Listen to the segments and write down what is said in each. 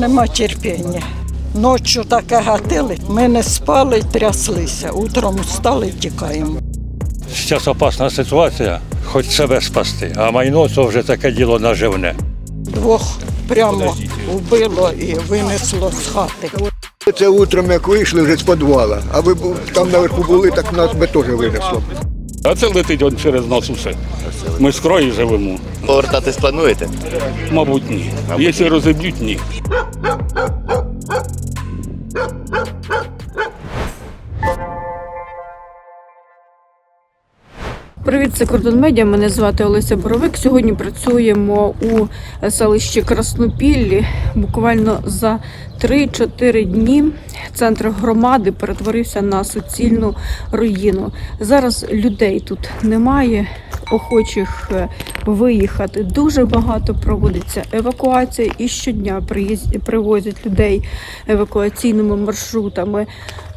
нема терпіння. Ночі таке гатили, ми не спали, тряслися. Утром встали і тікаємо. Зараз опасна ситуація, хоч себе спасти, а майно це вже таке діло наживне. Двох прямо вбило і винесло з хати. Це утром як вийшли вже з підвала, а ви там наверху були, так нас би теж винесло. А це летить он через нас усе. Ми з краю живемо. Повертатись плануєте? Мабуть, ні. Якщо розіб'ють, ні. Привіт, це Кордон Медіа. Мене звати Олеся Боровик. Сьогодні працюємо у селищі Краснопіллі. Буквально за 3-4 дні центр громади перетворився на суцільну руїну. Зараз людей тут немає. Охочих е, виїхати дуже багато проводиться евакуація і щодня привозять людей евакуаційними маршрутами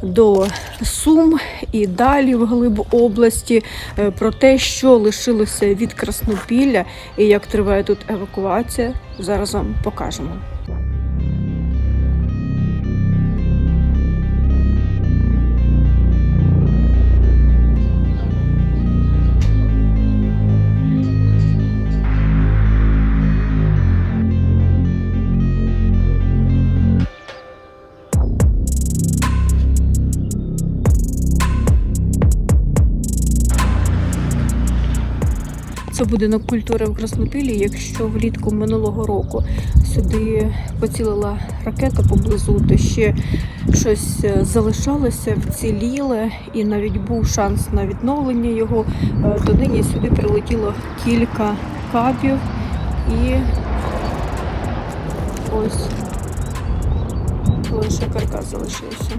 до Сум і далі в глиб області Е, про те, що лишилося від Краснопілля і як триває тут евакуація. Зараз вам покажемо. Це будинок культури в Краснопіллі. Якщо влітку минулого року сюди поцілила ракета поблизу, то ще щось е, залишалося, вціліле, і навіть був шанс на відновлення його, е, то нині сюди прилетіло кілька кабів і ось лише каркас залишився.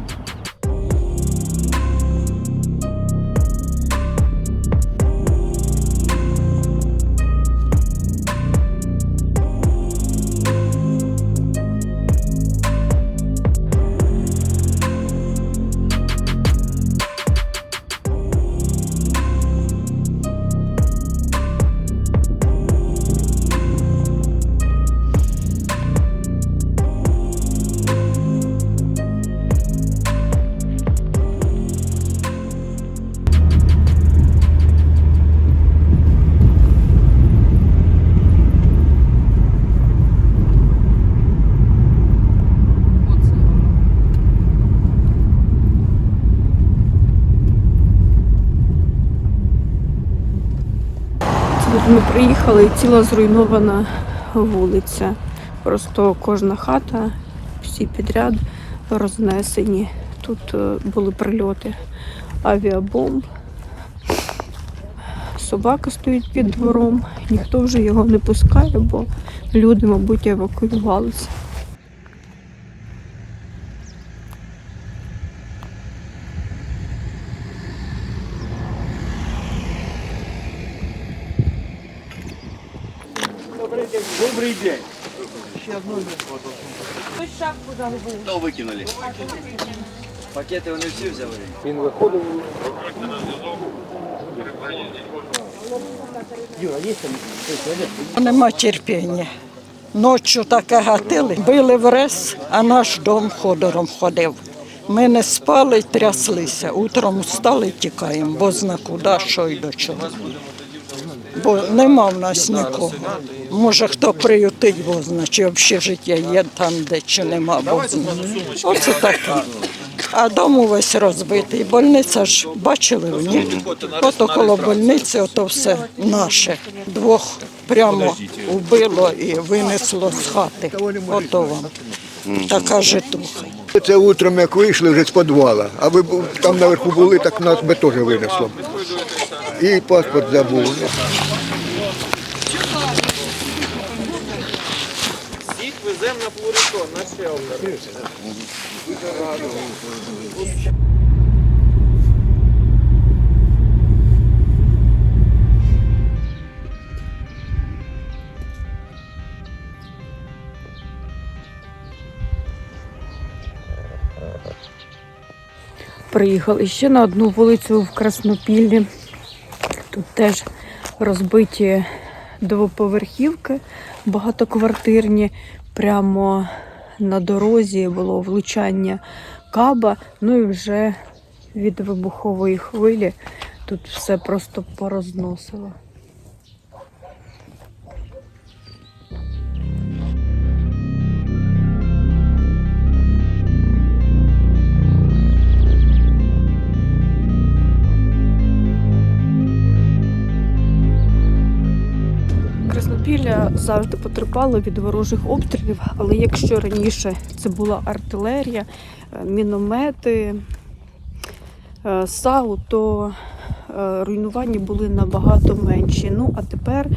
Ми приїхали і ціла зруйнована вулиця. Просто кожна хата, всі підряд рознесені. Тут е, були прильоти авіабомб. Собака стоїть під двором, ніхто вже його не пускає, бо люди, мабуть, евакуювалися. То викинули. Пакети вони всі взяли. Нема терпіння. Ночі таке гатили, били в рез, а наш дом ходором ходив. Ми не спали, тряслися. Утром встали, тікаємо, бо зна куди, що й до чого. Бо нема в нас нікого. Може, хто приютить, бо зна, чи общежиття є там, де чи нема, бо. Оце таке. А дом увесь розбитий. Больниця ж бачили в ній. От около больниці, ото все наше. Двох прямо вбило і винесло з хати. Ото вам. Така житуха. Це утром як вийшли вже з підвала, а ви там наверху були, так нас би теж винесло. І паспорт забув. На Плурикон, на шелтер. Приїхали ще на одну вулицю в Краснопіллі. Тут теж розбиті двоповерхівки багатоквартирні. Прямо на дорозі було влучання каба. Ну і вже від вибухової хвилі тут все просто порозносило. Краснопілля завжди потерпало від ворожих обстрілів, але якщо раніше це була артилерія, е, міномети, е, САУ, то е, руйнування були набагато менші. Ну а тепер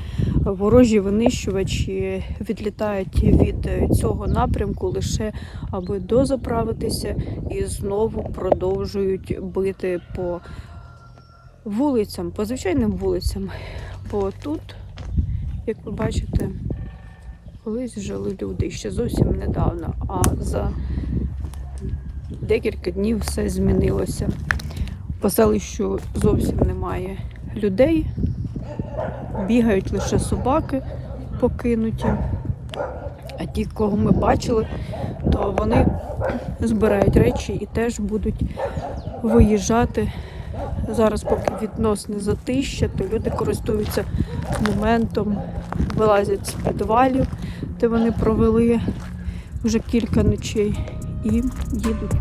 ворожі винищувачі відлітають від цього напрямку лише аби дозаправитися і знову продовжують бити по вулицям, по звичайним вулицям. Бо тут як ви бачите, колись жили люди ще зовсім недавно, а за декілька днів все змінилося. По селищу зовсім немає людей, бігають лише собаки покинуті. А ті, кого ми бачили, то вони збирають речі і теж будуть виїжджати. Зараз, поки відносне затища, то люди користуються моментом, вилазять з підвалів, де вони провели вже кілька ночей, і їдуть.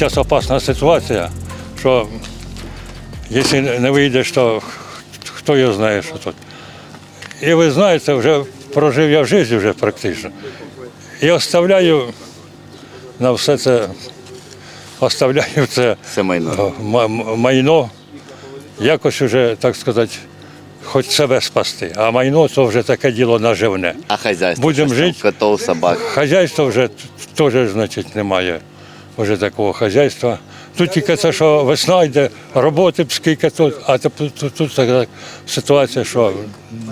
Зараз опасна ситуація, що якщо не вийдеш, то хто його знає, що тут. І ви знаєте, вже прожив я в житті вже практично. І оставляю на все це, оставляю це Все майно. М- майно якось вже, так сказати, хоч себе спасти. А майно це вже таке діло наживне. А хазяйство? Будем Що ж там? жить. Котов, собак. Хазяйства вже теж, значить, немає вже такого хазяйства. Тут тільки це, що весна йде, роботи скільки тут, а тут, тут, тут така ситуація, що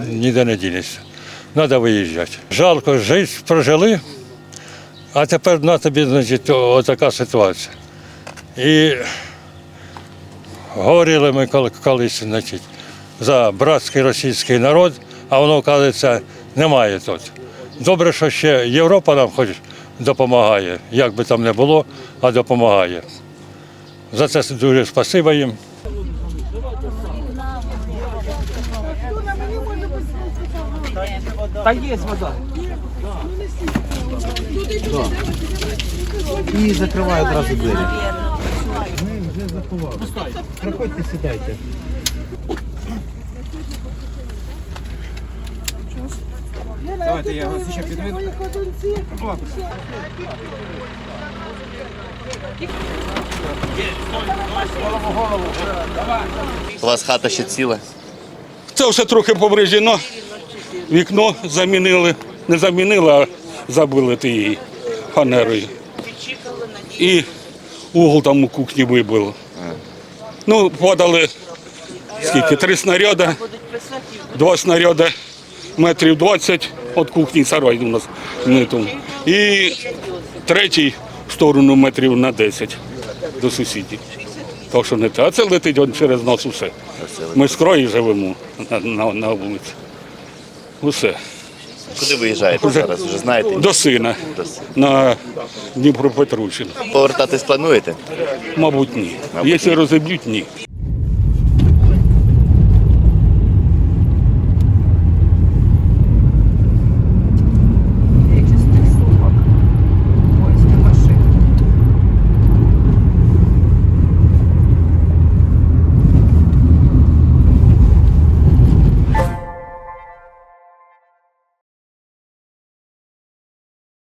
ніде не дінешся. Треба виїжджати. Жалко, життя прожили, а тепер на тобі, значить, отака ситуація. І говорили ми коли- колись, значить, за братський російський народ, а воно, кажеться, немає тут. Добре, що ще Європа нам хоч допомагає, як би там не було, а допомагає. За це дуже спасибо їм. Та є вода. І закриваю одразу двері. Ми вже заховали. Проходьте, сідайте. Давайте я вас ще підведу. У вас хата ще ціла? Це все трохи повреждено. Вікно замінили. Не замінили, а забили її фанерою. І угол там у кухні вибило. Ну, подали скільки? Три снаряди, два снаряди метрів 20 від кухні сарай у нас не там. І третій в сторону метрів на 10 до сусідів. Так що не те, а це летить он через нас усе. Ми з краю живемо на, на, на вулиці. Усе. Куди виїжджаєте зараз? Вже знаєте? До сина До сина. на Дніпропетровщину. Повертатись плануєте? Мабуть, ні. Якщо розіб'ють, ні.